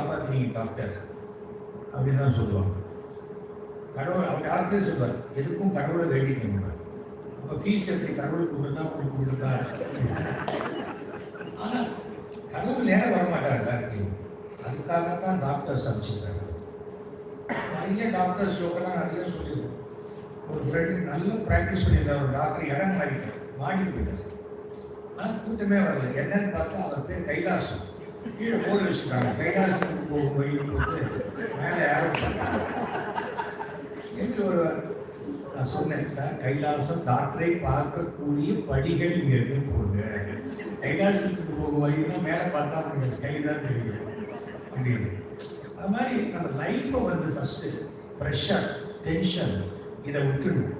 காப்பாற்றினீங்க doctor அப்படின்னு தான் சொல்லுவாங்க. கடவுள் அவர் டாக்டர் சொல்வார் எதுக்கும் கடவுளை வேண்டிக்கணும் அப்போ ஃபீஸ் எப்படி கடவுளுக்கு கொடுத்தா உங்களுக்கு கொடுத்தா ஆனால் கடவுள் நேரம் வர மாட்டார் எல்லாத்தையும் அதுக்காகத்தான் டாக்டர்ஸ் அமைச்சிருக்காங்க நிறைய டாக்டர்ஸ் ஷோக்கெல்லாம் நிறைய சொல்லியிருக்கோம் ஒரு ஃப்ரெண்டு நல்ல ப்ராக்டிஸ் பண்ணியிருந்தார் ஒரு டாக்டர் இடம் மாறிட்டார் மாட்டி போயிட்டார். ஆனால் கூட்டமே வரல. என்னன்னு பார்த்தா அவர் பேர் கைலாசம். கீழே போட்டு வச்சுருக்காங்க கைலாசத்துக்கு போகும் வழி போட்டு மேலே யாரும் என்று ஒரு நான் சொன்னேன் சார் கைலாசம் டாக்டரை பார்க்கக்கூடிய படிகள் இங்கே இருக்கு போங்க கைலாசத்துக்கு போகும் வழியெல்லாம் மேலே பார்த்தா உங்களுக்கு கைதான் தான் தெரியும் அப்படின்னு அது மாதிரி நம்ம லைஃப்பை வந்து ஃபஸ்ட்டு ப்ரெஷர் டென்ஷன் இதை விட்டுடும்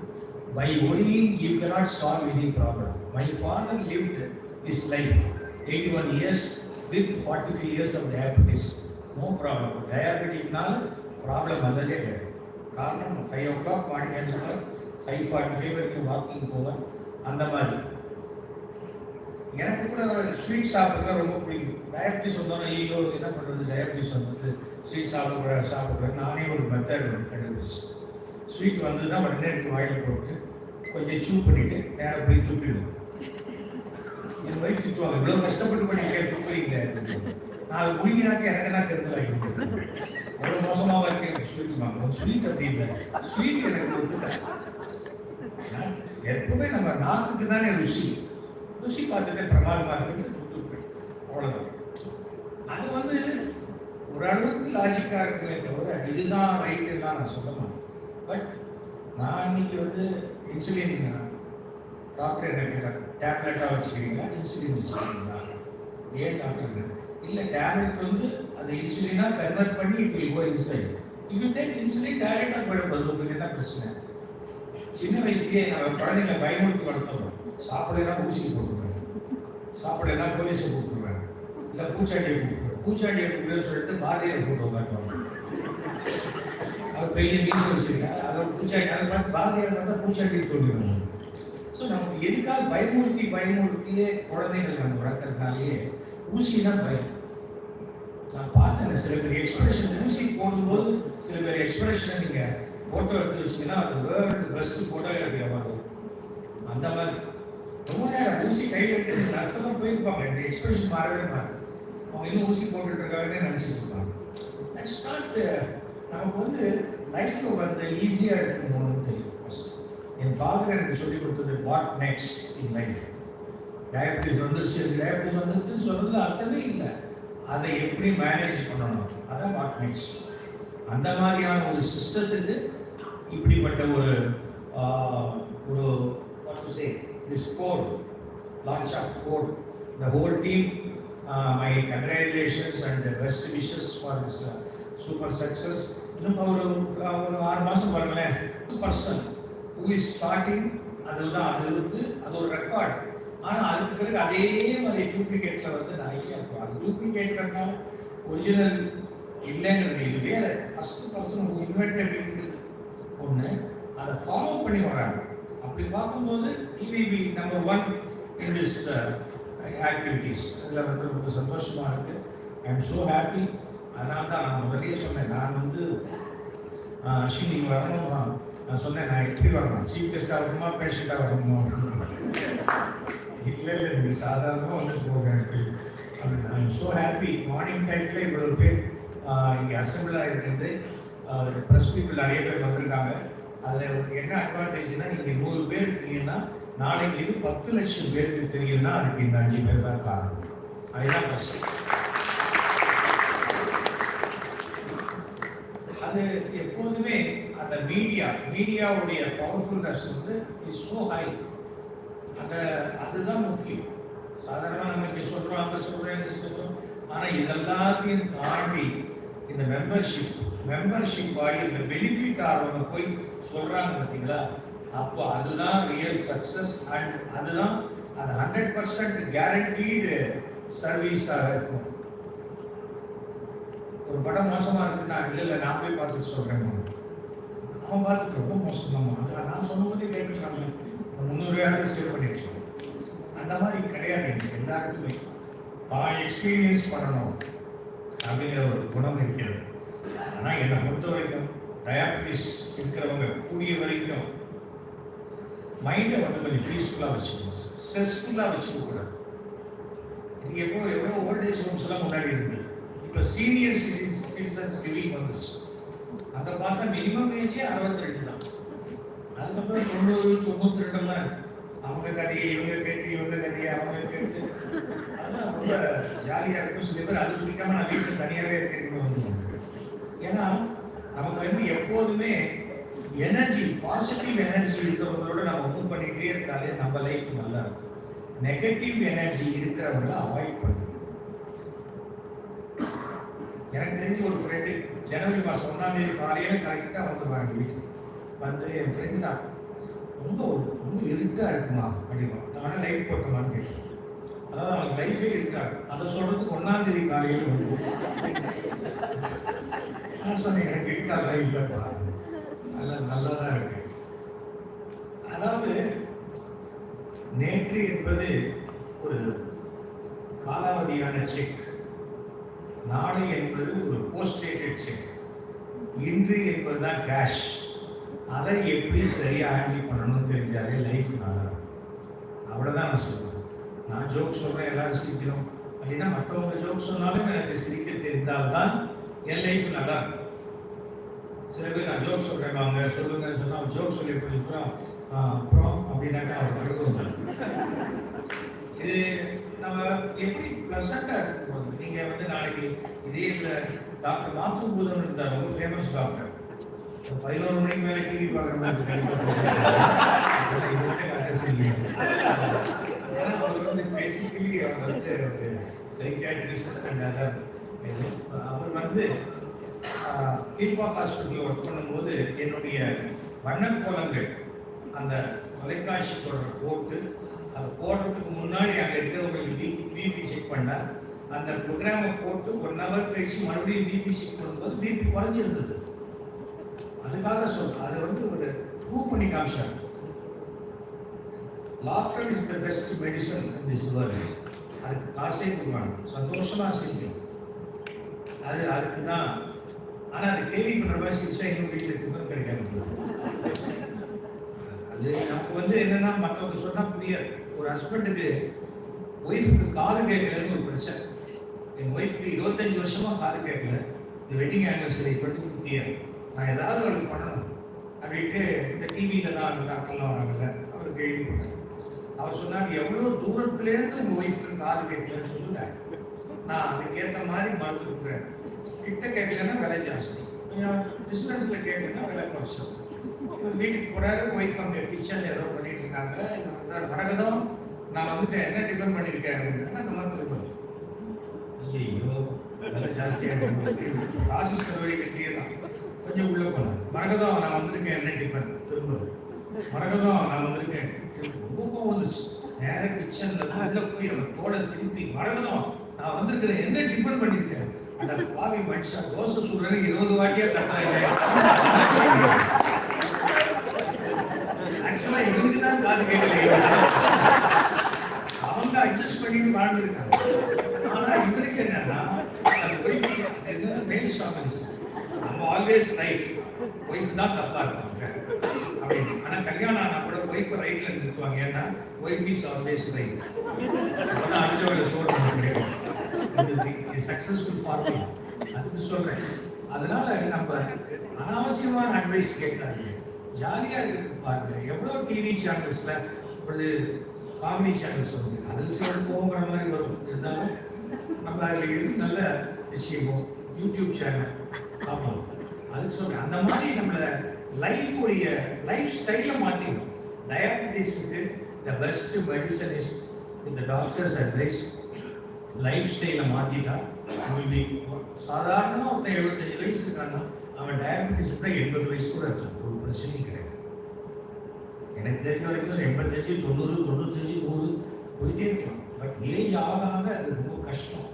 by worrying you cannot solve any problem my father lived is life eighty one years with forty five years of diabetes no problem டயபெட்டிக்னால problem வந்ததே கிடையாது. காரணம் ஃபைவ் ஓ கிளாக் மார்னிங் எழுந்துருவார் ஃபைவ் ஃபார்ட்டி ஃபைவ் வரைக்கும் walking போவேன் அந்த மாதிரி. எனக்கு கூட ஸ்வீட் சாப்பிட்றது ரொம்ப பிடிக்கும். டயபிட்டிஸ் வந்தோன்னா ஐயோ என்ன பண்ணுறது டயபிட்டிஸ் வந்துட்டு ஸ்வீட் சாப்பிட சாப்பிட்றேன் நானே ஒரு மெத்தட் ஒன்று கண்டுபிடிச்சேன். ஸ்வீட் வந்ததுன்னா உடனே எடுத்து வாயில் போட்டு கொஞ்சம் சூ பண்ணிவிட்டு நேரம் போய் துப்பிடுவேன் என் வயசு திட்டுவாங்க இவ்வளோ கஷ்டம் நாலு முடிக்கிறாக்க எனக்கு என்ன கருத்தில் ஆகிட்டு அவ்வளோ மோசமாக இருக்கு ஸ்வீட் வாங்க. ஸ்வீட் அப்படி இல்லை. ஸ்வீட் எனக்கு ஒத்துக்கல நான் எப்பவுமே நம்ம நாக்குக்கு தானே ருசி. ருசி பார்த்துட்டு பிரமாதமாக இருக்குது துப்பு அவ்வளோதான் அது வந்து ஓரளவுக்கு லாஜிக்காக இருக்குமே தவிர இதுதான் ரைட்டுலாம் நான் சொல்ல மாட்டேன். பட் நான் இன்னைக்கு வந்து இன்சுலின் டாக்டர் என்ன கேட்டார்? டேப்லெட்டாக வச்சுக்கிறீங்களா? இன்சுலின் வச்சுக்கிறீங்களா? ஏன் டாக்டர் இல்லை டேப்லெட் வந்து அதை இன்சுலினாக கன்வெர்ட் பண்ணி இப்போ இப்போ இன்சைட் இது டேக் இன்சுலின் டைரெக்டாக போயிடப்படுது உங்களுக்கு என்ன பிரச்சனை? சின்ன வயசுலேயே நம்ம குழந்தைங்க பயமுறுத்தி வளர்த்துறோம் சாப்பிடனா ஊசி போட்டுருவேன். சாப்பிடனா போலீஸை கூப்பிட்டுருவேன் இல்லை பூச்சாண்டியை கொடுத்துருவேன் பூச்சாண்டியை கூப்பிடுன்னு சொல்லிட்டு பாரதியார் போட்டு காட்டுவாங்க அவர் பெரிய மீசை வச்சிருக்காரு. அதை பூச்சாண்டி அதை பார்த்து பாரதியார் பார்த்தா பூச்சாண்டியை தோண்டிடுவாங்க. ஸோ நமக்கு எதுக்காக பயமுறுத்தி பயமுறுத்தியே குழந்தைகள் நம்ம வளர்க்கறதுனாலேயே தான் பயம். நான் பார்த்தேன் சில பேர் எக்ஸ்பிரஷன் ஊசி போடும்போது சில பேர் எக்ஸ்பிரஷன் நீங்கள் ஃபோட்டோ எடுத்து வச்சிங்கன்னா அது வேர்ல்டு பெஸ்ட் ஃபோட்டோகிராஃபி அவார்டு அந்த மாதிரி. ரொம்ப நேரம் ஊசி கையில் எடுத்து நர்ஸெல்லாம் போயிருப்பாங்க. இந்த எக்ஸ்பிரஷன் மாறவே மாறாது. அவங்க இன்னும் ஊசி போட்டுட்டு இருக்காங்கன்னு நினச்சிட்டு இருப்பாங்க. நெக்ஸ்ட் நாட் நமக்கு வந்து லைஃப்பை வந்து ஈஸியாக இருக்கணும்னு தெரியும். என் ஃபாதர் எனக்கு சொல்லிக் கொடுத்தது what next in life diabetes வந்துருச்சு டயபிட்டிஸ் வந்துருச்சுன்னு சொல்றதுல அர்த்தமே இல்லை. அதை எப்படி மேனேஜ் பண்ணணும்? அதான் வாட் நெக்ஸ்ட் அந்த மாதிரியான ஒரு சிஸ்டத்துக்கு இப்படிப்பட்ட ஒரு ஒரு what to say this code launch of code. The whole team uh, my for and super success இன்னும் ஒரு ஒரு ஆறு மாதம் பாருங்களேன். பர்சன் ஹூ இஸ் ஸ்டார்டிங் அதுதான் அது வந்து அது ஒரு ரெக்கார்டு ஆனால் அதுக்கு பிறகு அதே மாதிரி டூப்ளிகேட்ல வந்து நிறைய இருக்கும். அது டூப்ளிகேட்னா ஒரிஜினல் இல்லைங்கிறது இது ஃபஸ்ட்டு ஃபர்ஸ்ட் பர்சன் இருக்குது ஒன்று அதை ஃபாலோ பண்ணி வராங்க. அப்படி பார்க்கும்போது he'll be number one in this activities அதில் வந்து ரொம்ப சந்தோஷமாக இருக்குது ஐ எம் ஸோ ஹாப்பி அதனால தான் நான் முதலே சொன்னேன். நான் வந்து ஆஹ், அஸ்வினி வரணும் நான் சொன்னேன் நான் எப்படி வரணும்? சீஃப் கெஸ்டாக வரணுமா பேஷண்ட்டாக வரணுமா? இல்லை இல்லை நீங்கள் சாதாரணமாக வந்து போங்க எனக்கு I am so happy morning டைத்தில் இவ்வளோ பேர் இங்கே அசம்பிளாக ஆகிருக்கிறது ப்ரெஸ் பீப்புள் நிறைய பேர் வந்திருக்காங்க. அதில் என்ன அட்வான்டேஜ்னா இங்கே நூறு பேர் இருக்கீங்கன்னா நாளைக்கு இது பத்து லட்சம் பேருக்கு தெரியும்னா அதுக்கு இந்த அஞ்சு பேர் தான் காரணம். அதுதான் ஃபஸ்ட் அது எப்போதுமே அந்த மீடியா மீடியாவுடைய பவர்ஃபுல்னஸ் வந்து இஸ் ஸோ ஹை அந்த அதுதான் முக்கியம். சாதாரணமாக நம்ம இங்கே சொல்கிறோம் அங்கே சொல்கிறோம் சொல்கிறோம் ஆனால் இதெல்லாத்தையும் தாண்டி இந்த மெம்பர்ஷிப் மெம்பர்ஷிப் வாயில் இந்த பெனிஃபிட் ஆகிறவங்க போய் சொல்கிறாங்க பார்த்தீங்களா அப்போ அதுதான் ரியல் சக்ஸஸ் அண்ட் அதுதான் அது ஹண்ட்ரட் பர்சன்ட் கேரண்டீடு சர்வீஸாக இருக்கும். ஒரு படம் மோசமாக இருக்குன்னா இல்லை இல்லை நான் போய் பார்த்துட்டு சொல்கிறேன் அவன் பார்த்துட்டு ரொம்ப மோசம் நான் சொல்லும்போதே கேட்டுருக்காங்க முந்நூறுவாயாவது சேவ் பண்ணிட்டு அந்த மாதிரி கிடையாது எனக்கு எல்லாருக்குமே தான் எக்ஸ்பீரியன்ஸ் பண்ணணும் அப்படிங்கிற ஒரு குணம் இருக்கிறது ஆனால் என்னை பொறுத்த வரைக்கும் டயாபட்டிஸ் இருக்கிறவங்க கூடிய வரைக்கும் மைண்டை வந்து கொஞ்சம் பீஸ்ஃபுல்லாக வச்சுக்கணும் ஸ்ட்ரெஸ்ஃபுல்லாக வச்சுக்க கூடாது எப்போ எவ்வளோ ஓல்டேஜ் ஹோம்ஸ்லாம் முன்னாடி இருந்தது இப்போ சீனியர் சிட்டிசன்ஸ் லிவிங் வந்துருச்சு அதை பார்த்தா மினிமம் ஏஜே அறுபத்தி ரெண்டு தான். அதுக்கப்புறம் தொண்ணூறு தொண்ணூற்றி ரெண்டுலாம் இருக்கு. அவங்க கதையை இவங்க கேட்டு இவங்க கதையை அவங்க கேட்டு. அதெல்லாம் ரொம்ப ஜாலியாக இருக்கும். சில பேர் அது பிடிக்காம நான் வீட்டில் தனியாகவே இருக்கணும் வந்து ஏன்னா நமக்கு வந்து எப்போதுமே எனர்ஜி பாசிட்டிவ் எனர்ஜி இருக்கிறவங்களோட நம்ம மூவ் பண்ணிகிட்டே இருந்தாலே நம்ம லைஃப் நல்லா இருக்கும். நெகட்டிவ் எனர்ஜி இருக்கிறவங்கள அவாய்ட் பண்ணணும் எனக்கு தெரிஞ்ச ஒரு ஃப்ரெண்டு ஜனவரி மாதம் ஒன்றாம் தேதி காலையில் கரெக்டாக வந்துடுவாங்க வீட்டுக்கு. வந்து என் ஃப்ரெண்டு தான். ரொம்ப ரொம்ப இருட்டாக இருக்குமா அப்படிமா நான் வேணால் லைட் போட்டோமான்னு கேட்டேன். அதாவது அவனுக்கு லைஃபே இருக்காது அதை சொல்கிறதுக்கு ஒன்றாம் தேதி காலையில் வந்து நான் சொன்னேன் எனக்கு இருட்டாக இல்லைப்பா. நல்ல நல்லா தான் இருக்கு. அதாவது நேற்று என்பது ஒரு காலாவதியான செக் நாளை என்பது ஒரு போஸ்டேட்டட் செக் இன்று என்பது தான் கேஷ் அதை எப்படி சரியாக ஹேண்டில் பண்ணணும்னு தெரிஞ்சாலே லைஃப் நல்லா அவ்வளோதான் நான் சொல்லுவேன் நான் ஜோக் சொல்கிறேன் எல்லாரும் சிரிக்கணும். அப்படின்னா மற்றவங்க ஜோக் சொன்னாலும் எனக்கு சிரிக்க தெரிந்தால்தான் என் லைஃப் நல்லா இருக்கும் சில பேர் நான் ஜோக் சொல்கிறேன் அவங்க சொல்லுங்கன்னு சொன்னால் ஜோக் சொல்லி கொடுத்துருக்குறோம் அப்புறம் அப்படின்னாக்கா அவர் அழுகும் இது நம்ம எப்படி ப்ளசண்டாக எடுத்துக்கோங்க நீங்கள் வந்து நாளைக்கு இதே இல்லை டாக்டர் மாத்து பூதன் இருந்தார் ரொம்ப ஃபேமஸ் டாக்டர் பதினோரு மணிக்கு மேலே டிவி பார்க்குற வந்து அவர் வந்து பேசிக்கலி அவர் வந்து ஒரு அண்ட் அதர் அவர் வந்து கீழ்பாக் ஹாஸ்பிட்டலில் ஒர்க் பண்ணும்போது என்னுடைய வண்ணக்கோலங்கள் அந்த தொலைக்காட்சி தொடர் போட்டு அதை போடுறதுக்கு முன்னாடி அங்கே இருக்கிறவங்களுக்கு பிபி பிபி செக் பண்ணால் அந்த ப்ரோக்ராமை போட்டு ஒன் ஹவர் கழிச்சு மறுபடியும் பிபி செக் பண்ணும்போது பிபி குறைஞ்சிருந்தது. அதுக்காக சொல்கிறேன் அதை வந்து ஒரு ப்ரூவ் பண்ணி காமிச்சாங்க. Laughter is the best medicine in this world அதுக்கு காசே கொடுவாங்க சந்தோஷமாக செய்யும் அது அதுக்கு தான் ஆனால் அது கேள்வி பண்ணுற மாதிரி சிகிச்சை இன்னும் வீட்டில் டிஃபன் கிடைக்காது. அது நமக்கு வந்து என்னன்னா மற்றவங்க சொன்னால் புரியாது. ஒரு ஹஸ்பண்டுக்கு ஒய்ஃபுக்கு காது கேட்கலன்னு ஒரு பிரச்சனை. என் ஒய்ஃப்க்கு இருபத்தஞ்சி வருஷமாக காது கேட்கல. இந்த wedding anniversary twenty fifth year நான் ஏதாவது அவளுக்கு பண்ணணும் அப்படின்ட்டு இந்த டிவியில் தான் டாக்டர்லாம் வராங்கல்ல அவர் கேள்விப்பட்டார் அவர் சொன்னார் எவ்வளோ தூரத்துலேருந்து உங்கள் ஒய்ஃபுக்கு காது கேட்கலன்னு சொல்லுங்க. நான் அதுக்கேற்ற மாதிரி மருந்து கொடுக்குறேன். கிட்ட கேட்கலன்னா விலை ஜாஸ்தி. கொஞ்சம் டிஸ்டன்ஸில் கேட்கலன்னா விலை குறைச்சோம் ஒரு வீட்டுக்கு போகிறாரு ஒய்ஃப் அங்கே கிச்சனில் ஏதோ பண்ணிட்டு இருக்காங்க இவர் வந்தார். நான் வந்துட்டு என்ன டிஃபன் பண்ணியிருக்கேன் அப்படின்னா அந்த மாதிரி திரும்ப ஐயோ நல்லா ஜாஸ்தியாக காசு செலவழி கட்டியே தான் கொஞ்சம் உள்ளே போனேன் மரகதம் நான் வந்திருக்கேன். என்ன டிஃபன் திரும்ப மரகதம் நான் வந்திருக்கேன். ரொம்ப கோவம் வந்துச்சு நேர கிச்சனில் உள்ள போய் அவன் தோட திருப்பி மரகதம் நான் வந்திருக்கிறேன். என்ன டிஃபன் பண்ணியிருக்கேன் அந்த பாவி மனுஷன் தோசை சுடுறேன்னு இருபது வாட்டியா கத்துறாங்க ஆக்சுவலா இவனுக்கு தான் காது கேட்கல அவங்க அட்ஜஸ்ட் இருக்காங்க ஆனா இவருக்கு என்னன்னா அந்த ஒய்ஃப் மேல் ஷாமனிஸ் நம்ம ஆல்வேஸ் ரைட் ஒய்ஃப் தான் தப்பா இருக்காங்க அப்படின்னு. ஆனா கல்யாணம் ஆனா கூட ஒய்ஃப் ரைட்ல நிறுத்துவாங்க. ஏன்னா ஒய்ஃப் இஸ் ஆல்வேஸ் ரைட் அப்பதான் அடுத்தவங்களை சோறு பண்ண முடியும். சக்சஸ்ஃபுல் ஃபார்முலா அதுக்கு சொல்றேன். அதனால நம்ம அனாவசியமான அட்வைஸ் கேட்காதீங்க ஜாலியா இருக்கு பாருங்க. எவ்வளவு டிவி சேனல்ஸ்ல ஒரு காமெடி சேனல் வந்து அதில் சில போகிற மாதிரி வரும். இருந்தாலும் நம்ம அதில் எது நல்ல விஷயமும் யூடியூப் சேனல் ஆமாம் அது சொல்றேன். அந்த மாதிரி நம்மளை லைஃப் உடைய லைஃப் ஸ்டைலை மாற்றிக்கணும் டயபிட்டிஸுக்கு த பெஸ்ட் மெடிசன் இஸ் இந்த டாக்டர்ஸ் அட்வைஸ் லைஃப் ஸ்டைலை மாற்றிட்டா சாதாரணமாக ஒருத்தன் எழுபத்தஞ்சு வயசு இருக்கான்னா அவன் டயபிட்டிஸ் தான் எண்பது வயசு கூட இருக்கான். ஒரு பிரச்சனையும் கிடையாது. எனக்கு தெரிஞ்ச வரைக்கும் எண்பத்தஞ்சு தொண்ணூறு தொண்ணூத்தஞ்சு நூறு போயிட்டே இருக்கலாம். பட் ஏஜ் ஆக ஆக அது ரொம்ப கஷ்டம்.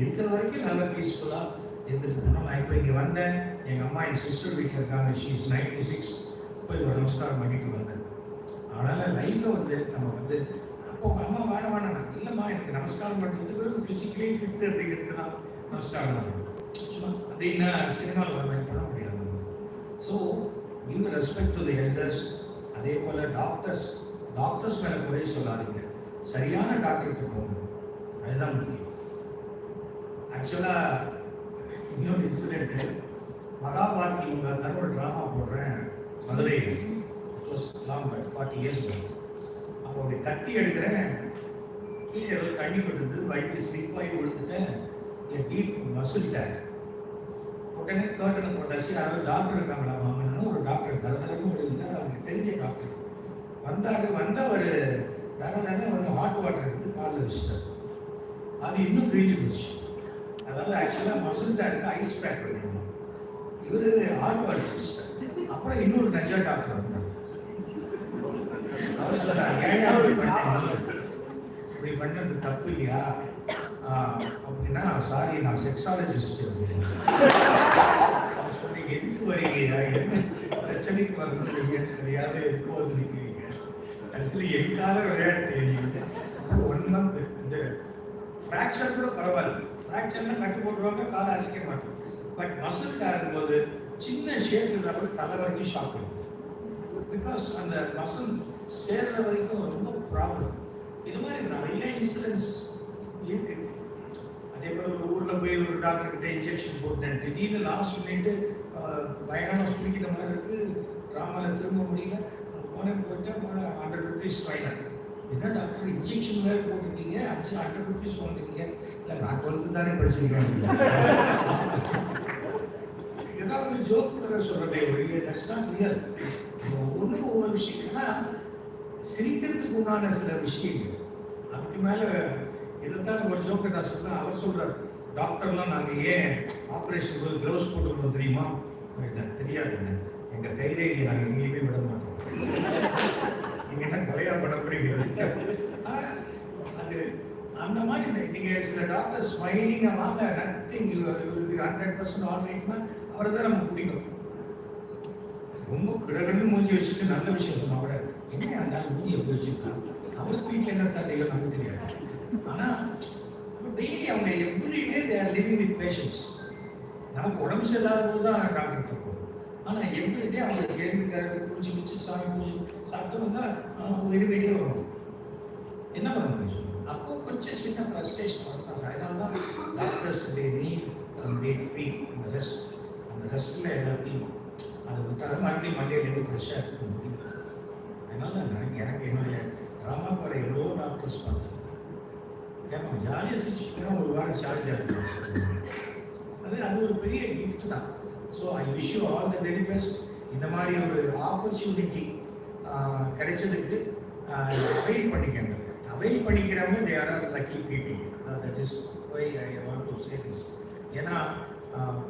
இருக்கிற வரைக்கும் நல்லா பீஸ்ஃபுல்லாக இருந்துட்டு நான் இப்போ இங்கே வந்தேன். எங்கள் அம்மா என் சிஸ்டர் வீட்டில் இருக்காங்க. ஷீஸ் நைன்டி சிக்ஸ் போய் ஒரு நமஸ்காரம் பண்ணிட்டு வந்தேன். அதனால் லைஃப்பை வந்து நம்ம வந்து அப்போ அம்மா வேணாம் வேணாம் இல்லைம்மா எனக்கு நமஸ்காரம் பண்ணுறதுக்கு ஃபிசிக்கலி ஃபிட் அப்படிங்கிறது தான் நமஸ்காரம் பண்ணணும் சும்மா அப்படின்னா சினிமாவில் வர மாதிரி பண்ண முடியாது. So give respect to the elders அதே போல் டாக்டர்ஸ் டாக்டர்ஸ் மேலே குறை சொல்லாதீங்க. சரியான டாக்டர்கிட்ட போங்க. அதுதான் முக்கியம். ஆக்சுவலாக இன்னொரு இன்சிடென்ட்டு மகாபாரதி உங்கள் தான் ஒரு ட்ராமா போடுறேன். மதுரையில் it was long forty years அப்போ அப்படி கத்தி எடுக்கிறேன். கீழே ஏதோ தண்ணி விட்டுருந்து வழிக்கு ஸ்லிப் ஆகி விழுந்துட்டேன். இல்லை டீப் மசில்ட்டேன் உடனே கேர்டனை போட்டாச்சு. யாராவது டாக்டர் இருக்காங்களாமா? வாங்கினா ஒரு டாக்டர் தர தரன்னு விழுந்தார் அவங்க தெரிஞ்ச டாக்டர் வந்தாரு வந்த ஒரு தடவை வந்து ஹாட் வாட்டர் எடுத்து காலில் வச்சுட்டார். அது இன்னும் கிழிஞ்சு போச்சு. அதாவது ஆக்சுவலாக மசில்ட்டாருக்கு ஐஸ் பேக் பண்ணிடணும் இவர் ஹாட் வாட்டர் வச்சுட்டார் அப்புறம் இன்னொரு நஜா டாக்டர் வந்தார். அவர் சொல்றாரு, இப்படி பண்ணது தப்பு இல்லையா? அப்படின்னா சாரி நான் செக்ஸாலஜிஸ்ட் சொல்லி எதுக்கு வரீங்க? என்ன பிரச்சனைக்கு வரணும் தெரியாத எதுக்கு வந்துருக்கிறீங்க. கடைசியில் எங்கால விளையாட்டு ஒன் மந்த் இந்த ஃப்ராக்சர் கூட பரவாயில்ல. ஃப்ராக்சர்னா கட்டு போட்டுருவாங்க காலை அசைக்க மாட்டோம். பட் மசில் போது சின்ன ஷேப் இருந்தால் கூட தலை வரைக்கும் ஷாக் பிகாஸ் அந்த மசில் சேர்ற வரைக்கும் ரொம்ப ப்ராப்ளம் இது மாதிரி நிறைய இன்சிடென்ட்ஸ் இருக்குது அதே போல் ஒரு ஊரில் போய் ஒரு டாக்டர்கிட்ட இன்ஜெக்ஷன் போட்டேன். திடீர்னு லாஸ்ட் சொல்லிட்டு பயங்கரமாக சுமிக்கிற மாதிரி இருக்குது கிராமில் திரும்ப முடியல. போனேன் போட்டேன். ஹண்ட்ரட் ருபீஸ் ஃபைனல் என்ன டாக்டர் இன்ஜெக்ஷன் வேறு போட்டிருக்கீங்க? அஞ்சு ஹண்ட்ரட் ருபீஸ் வாங்குறீங்க இல்லை நான் டுவெல்த்து தானே படிச்சிருக்கேன். இதெல்லாம் வந்து ஜோக்குகளை சொல்கிறதே ஒரு டஸ் நாட் ரியல் ஒன்று ஒவ்வொரு விஷயம்னா சிரிக்கிறதுக்கு உண்டான சில விஷயங்கள். அதுக்கு மேலே இதைத்தான் ஒரு ஜோக்கை நான் சொன்னேன் அவர் சொல்றார் டாக்டர்லாம் நாங்கள் ஏன் ஆப்ரேஷன் போது க்ளவுஸ் போட்டுக்கணும் தெரியுமா? எனக்கு தெரியாதுங்க. எங்கள் கைரேகையை நாங்கள் எங்கேயுமே விட மாட்டோம். நீங்க என்ன கொலையா பண்ணப்படுகிறது அது அந்த மாதிரி நீங்கள் சில டாக்டர் ஸ்மைலிங்கா வாங்க நத்திங் ஹண்ட்ரட் பர்சன்ட் ஆல்ரைட்னா அவரை தான் நமக்கு பிடிக்கும். ரொம்ப கிடகன்னு மூஞ்சி வச்சுட்டு நல்ல விஷயம் சொன்னா கூட என்ன அந்த ஆள் மூஞ்சி எப்படி வச்சுருக்கான் அவருக்கு வீட்டில் என்ன சண்டைகள் நமக்கு தெரியாது. ஆனால் டெய்லி அவங்க everyday they are living with patients நமக்கு உடம்பு சரியில்லாத போது தான் டாக்டர்கிட்ட போகும் ஆனால் எவ்ரிடே அவங்க எழுந்து குளிச்சு குளிச்சு சாமி பூஜை சாப்பிட்டு வந்தா வெறுவிட்டே வரும் என்ன பண்ண முடியும் அப்போ கொஞ்சம் சின்ன ஃப்ரஸ்ட்ரேஷன் வரும் சார் அதனால தான் doctors they need they free அந்த ரெஸ்ட் அந்த ரெஸ்ட்டில் எல்லாத்தையும் அதை விட்டால் மறுபடியும் மண்டேலேருந்து ஃப்ரெஷ்ஷாக இருக்க முடியும். அதனால எனக்கு எனக்கு என்னுடைய ட்ராமாக்கு எவ்வளோ டாக்டர்ஸ் பார்த்தேன் ஏன்னா ஜாலியாக சிரிச்சுட்டுனா ஒரு வாரம் சார்ஜ் ஆகுது. அது அது ஒரு பெரிய கிஃப்ட் தான். So I wish you all the very best இந்த மாதிரி ஒரு ஆப்பர்ச்சுனிட்டி கிடைச்சதுக்கு அவைல் பண்ணிக்கங்க. Avail பண்ணிக்கிறவங்க they are lucky people that is why I want to say this ஏன்னா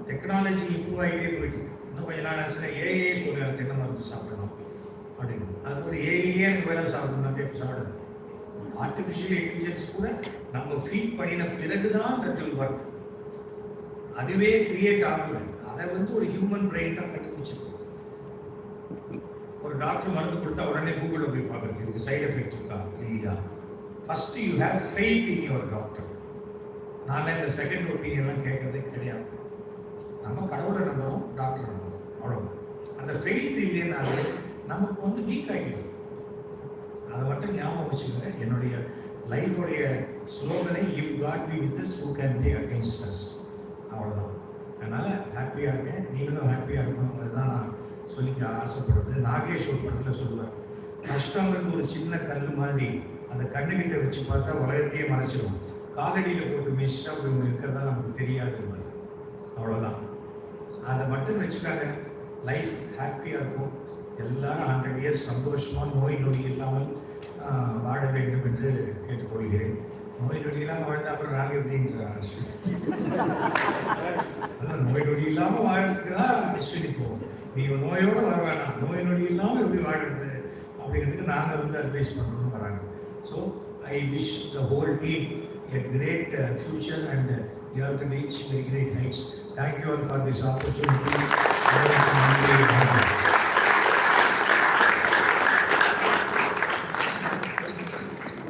டெக்னாலஜி இம்ப்ரூவ் ஆகிட்டே போயிட்டு இன்னும் கொஞ்ச நாள் ஆச்சுன்னா ஏஏ சொல்லி என்ன மருந்து சாப்பிடணும். அப்படிங்கிறது அது ஒரு ஏஏ எனக்கு வேலை சாப்பிடணும் அப்படியே சாப்பிடுது ஆர்டிஃபிஷியல் இன்டெலிஜென்ஸ் கூட நம்ம ஃபீட் பண்ணின பிறகு தான் தில் ஒர்க் அதுவே கிரியேட் ஆகல அதை வந்து ஒரு ஹியூமன் பிரெயின் தான் கண்டுபிடிச்சிருக்கு ஒரு டாக்டர் மருந்து கொடுத்தா உடனே கூகுளில் போய் பார்க்குறது. இதுக்கு சைடு எஃபெக்ட் இருக்கா? இல்லையா? First you have faith in your doctor நான் இந்த செகண்ட் ஒப்பீனியன்லாம் கேட்கறதே கிடையாது. நம்ம கடவுளை நம்புறோம் டாக்டர் நம்புறோம். அவ்வளோ அந்த ஃபெய்த் இல்லைன்னாலே நமக்கு வந்து வீக் ஆகிடும் அதை மட்டும் ஞாபகம் வச்சுக்கோங்க. என்னுடைய லைஃபுடைய ஸ்லோகனை if God be with this who can be against us அவ்வளோதான் அதனால் ஹாப்பியாக இருக்கேன் நீங்களும் ஹாப்பியாக இருக்கணுங்கிறது தான் நான் சொல்லிக்க ஆசைப்படுறது. நாகேஷ் ஒரு படத்தில் சொல்லுவார் கஷ்டங்கிறது ஒரு சின்ன கல் மாதிரி. அந்த கண்ணுக்கிட்ட வச்சு பார்த்தா உலகத்தையே மறைச்சிடும் காலடியில் போட்டு மிஸ்டா அப்படி ஒன்று இருக்கிறதா நமக்கு தெரியாது. அவ்வளோதான் அதை மட்டும் வச்சுக்காங்க. லைஃப் ஹாப்பியாக இருக்கும். எல்லாரும் ஹண்ட்ரட் இயர்ஸ் சந்தோஷமாக நோய் நொடி இல்லாமல் வாழ வேண்டும் என்று கேட்டுக்கொள்கிறேன். நோய் நொடி இல்லாமல் வாழ்ந்தா அப்புறம் நாங்கள் எப்படின்றார் அதான் நோய் நொடி இல்லாமல் வாழறதுக்கு தான் அஸ்வினி போவோம். நீ நோயோடு வர வேணாம். நோய் நொடி இல்லாமல் எப்படி வாழறது? அப்படிங்கிறதுக்கு நாங்கள் வந்து அட்வைஸ் பண்ணுறோம்னு வராங்க. So I wish the whole team a great future and you have to reach very great heights thank you all for this opportunity